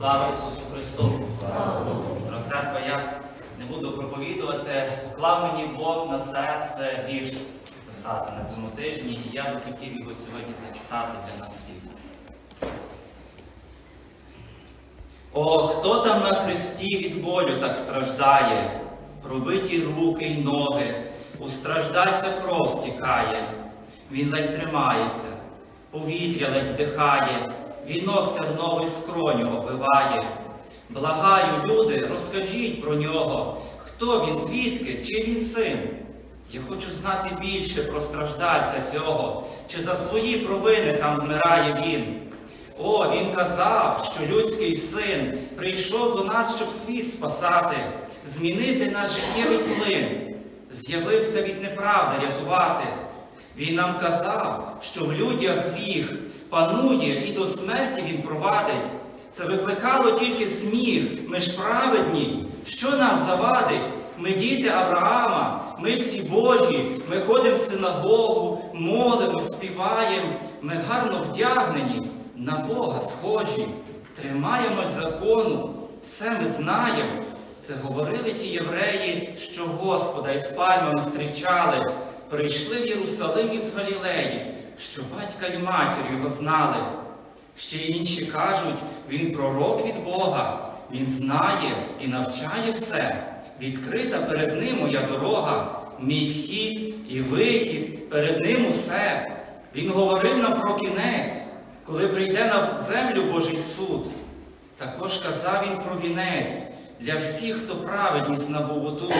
Слава Ісусу Христу! Про церква я не буду проповідувати. Поклав мені Бог на серце вірш писати на цьому тижні, і я би хотів його сьогодні зачитати для нас всіх. О, хто там на хресті від болю так страждає, пробиті руки й ноги, у страждальця кров стікає, він ледь тримається, повітря ледь вдихає, вінок терновий скроню обвиває. Благаю, люди, розкажіть про нього, хто він, звідки, чи він син. Я хочу знати більше про страждальця цього, чи за свої провини там вмирає він. О, він казав, що людський син прийшов до нас, щоб світ спасати, змінити наш життєвий плин, з'явився від неправди рятувати. Він нам казав, що в людях гріх панує і до смерті він провадить. Це викликало тільки сміх, ми ж праведні. Що нам завадить? Ми діти Авраама, ми всі Божі, ми ходимо в синагогу, молимо, співаємо, ми гарно вдягнені, на Бога схожі, тримаємось закону, все ми знаємо. Це говорили ті євреї, що Господа із пальмами зустрічали, прийшли в Єрусалим із Галілеї, що батька й матір його знали. Ще інші кажуть, він пророк від Бога, він знає і навчає все. Відкрита перед ним моя дорога, мій хід і вихід, перед ним усе. Він говорив нам про кінець, коли прийде на землю Божий суд. Також казав він про вінець для всіх, хто праведність набув отут.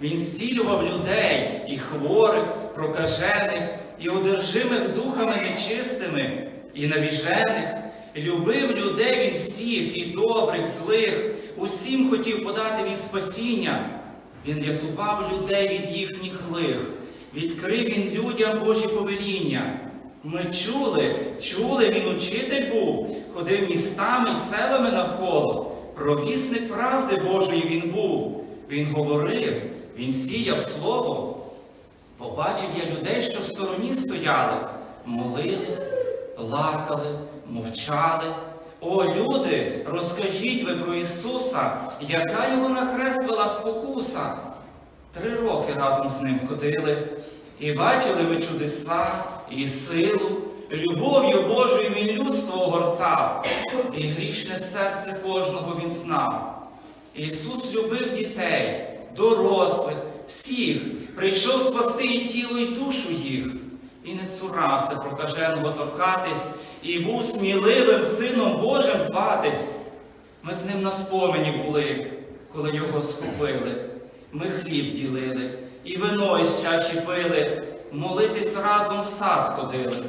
Він зцілював людей і хворих, прокажених, і одержимих духами нечистими, і навіжених. Любив людей він всіх, і добрих, злих, усім хотів подати від спасіння. Він рятував людей від їхніх лих, відкрив він людям Божі повеління. Ми чули, чули, він учитель був, ходив містами й селами навколо. Провісник правди Божої він був. Він говорив, він сіяв слово. Побачив я людей, що в стороні стояли, молились, плакали, мовчали. О, люди, розкажіть ви про Ісуса, яка його на хрест вела спокуса. Три роки разом з ним ходили, і бачили ви чудеса, і силу, любов'ю Божою він людство огортав, і грішне серце кожного він знав. Ісус любив дітей, дорослих, всіх, прийшов спасти і тіло, і душу їх, і не цурався прокаженого торкатись, і був сміливим Сином Божим зватись. Ми з ним на спомені були, коли його схопили. Ми хліб ділили, і вино із чаші пили, молитись разом в сад ходили.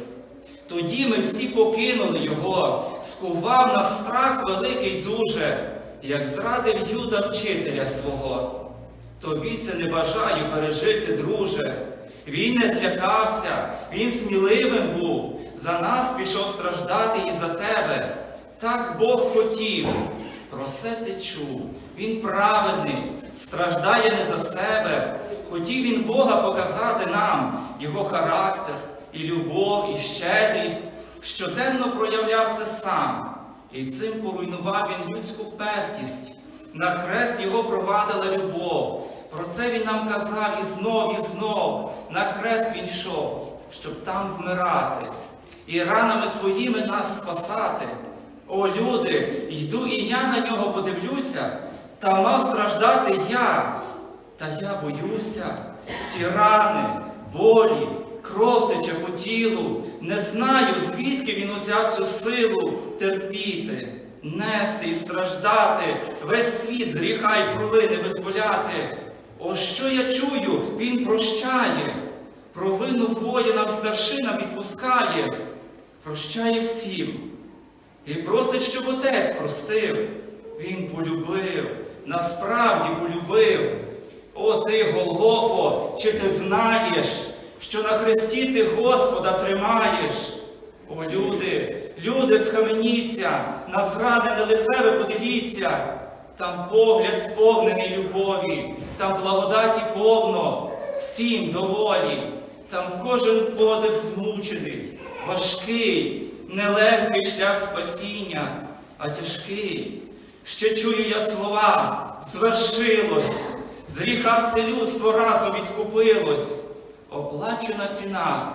Тоді ми всі покинули його, скував нас страх великий дуже, як зрадив Юда вчителя свого. Тобі це не бажаю пережити, друже. Він не злякався, він сміливим був, за нас пішов страждати і за тебе. Так Бог хотів. Про це ти чув. Він праведний, страждає не за себе. Хотів він Бога показати нам, його характер, і любов, і щедрість. Щоденно проявляв це сам, і цим поруйнував він людську впертість. На хрест його провадила любов. Про це він нам казав і знов, і знов. На хрест він йшов, щоб там вмирати, і ранами своїми нас спасати. О, люди, йду і я на нього подивлюся, та мав страждати я. Та я боюся, ті рани, болі, кров тече по тілу, не знаю, звідки він узяв цю силу терпіти, нести і страждати, весь світ з гріха й провини визволяти. О, що я чую, він прощає, провину воїнам старшинам відпускає, прощає всім. І просить, щоб отець простив. Він полюбив, насправді полюбив. О, ти, Голгофо, чи ти знаєш, що на хресті ти Господа тримаєш? О, люди, люди, схаменіться, на зрадене лице ви подивіться. Там погляд сповнений любові, там благодаті повно, всім доволі, там кожен подих змучений, важкий, нелегкий шлях спасіння. а тяжкий. Ще чую я слова, звершилось, з гріха все людство разом відкупилось, оплачена ціна,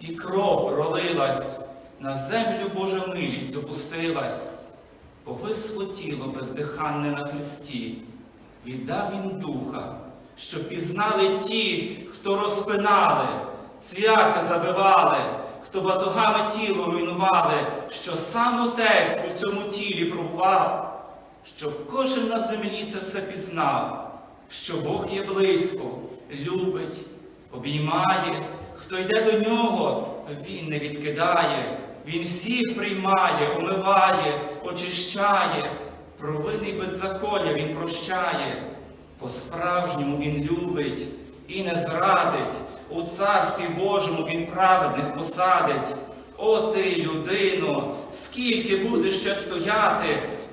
і кров пролилась, на землю Божа милість опустилась, повисло тіло бездиханне на хресті, віддав він духа, щоб пізнали ті, хто розпинали, цвяхи забивали, хто батогами тіло руйнували, що сам отець у цьому тілі пробував, щоб кожен на землі це все пізнав, що Бог є близько, любить, обіймає, хто йде до нього, він не відкидає, він всіх приймає, омиває, очищає, провини й беззаконня він прощає. По-справжньому він любить і не зрадить, у царстві Божому він праведних посадить. О ти, людино, скільки будеш ще стояти,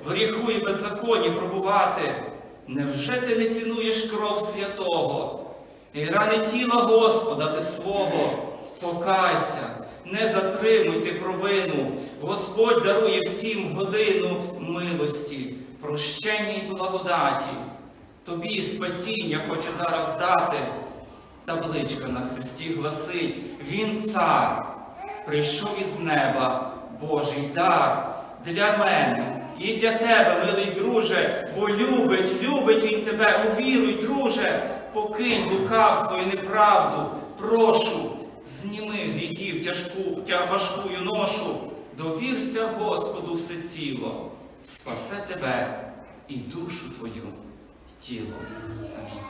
в гріху і беззаконні пробувати? Невже ти не цінуєш кров святого? І рани тіла Господа ти свого, покайся, не затримуй ти провину, Господь дарує всім годину милості, прощення й благодаті. Тобі спасіння хоче зараз дати. Табличка на хресті гласить, Він цар, прийшов із неба, Божий дар для мене і для тебе, милий друже, бо любить, любить він тебе, увіруй, друже, покинь лукавство і неправду, прошу, зніми гріхів тяжку, тя, важкую ношу, довірся Господу всеціло, спасе тебе і душу твою, і тіло. Амінь.